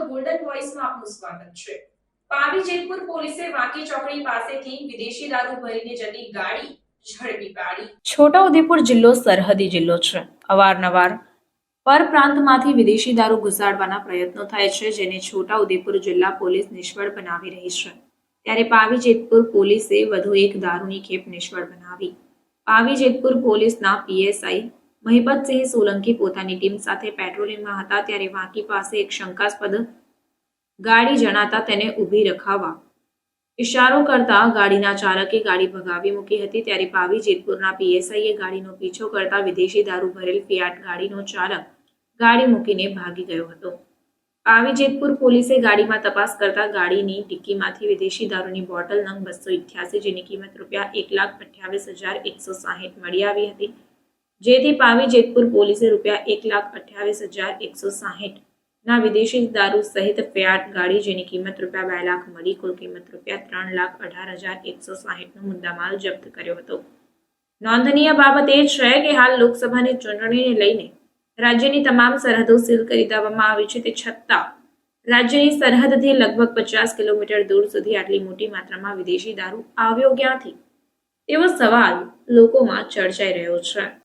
આપનું સ્વાગત છે. પાવી જેતપુર પોલીસે વાકી ચોકડી પાસેથી વિદેશી દારૂ ભરીને જતી ગાડી ઝડપી પાડી. છોટાઉદેપુર જિલ્લો સરહદી જિલ્લો છે. અવારનવાર પરપ્રાંતમાંથી વિદેશી દારૂ ઘુસાડવાના પ્રયત્નો થાય છે, જેને છોટાઉદેપુર જિલ્લા પોલીસ નિષ્ફળ બનાવી રહી છે. ત્યારે પાવી જેતપુર પોલીસે વધુ એક દારૂની ખેપ નિષ્ફળ બનાવી. પાવી જેતપુર પોલીસના પીએસઆઈ મહિપતસિંહ સોલંકી પોતાની ટીમ સાથે પેટ્રોલિંગમાં હતા ત્યારે વાંકી પાસે એક શંકાસ્પદ ગાડી જણાતા તેને ઊભી રખાવા ઇશારો કરતા ગાડીના ચાલકે ગાડી ભગાવી મૂકી હતી ત્યારે પાવી જેતપુરના પીએસઆઈએ ગાડીનો પીછો કરતા વિદેશી દારૂ ભરેલ ફિયાટ ગાડીનો ચાલક ગાડી મૂકીને ભાગી ગયો હતો. પાવી જેતપુર પોલીસે ગાડીમાં તપાસ કરતા ગાડીની ડિક્કીમાંથી વિદેશી દારૂની બોટલ નંગ બસો ઇઠ્યાસી જેની કિંમત રૂપિયા એક લાખ અઠ્યાવીસ હજાર એકસો સાહીઠ મળી આવી હતી. જેથી પાવી જેતપુર પોલીસે રૂપિયા એક લાખ અઠ્યાવીસ હજાર એકસો સાહીઠ ના વિદેશી દારૂ સહિત ફિયાટ ગાડી જેની કિંમત રૂપિયા બે લાખ મળી, કુલ કિંમત રૂપિયા ત્રણ લાખ અઢાર હજાર એકસો સાહીઠનો મુદ્દામાલ જપ્ત કર્યો હતો. નોંધનીય બાબત એ છે કે હાલ લોકસભાની ચૂંટણીને લઈને રાજ્યની તમામ સરહદો સીલ કરી દેવામાં આવી છે તે છતાં રાજ્યની સરહદથી લગભગ પચાસ કિલોમીટર દૂર સુધી આટલી મોટી માત્રામાં વિદેશી દારૂ આવ્યો ક્યાંથી? તેવો સવાલ લોકોમાં ચર્ચાઈ રહ્યો છે.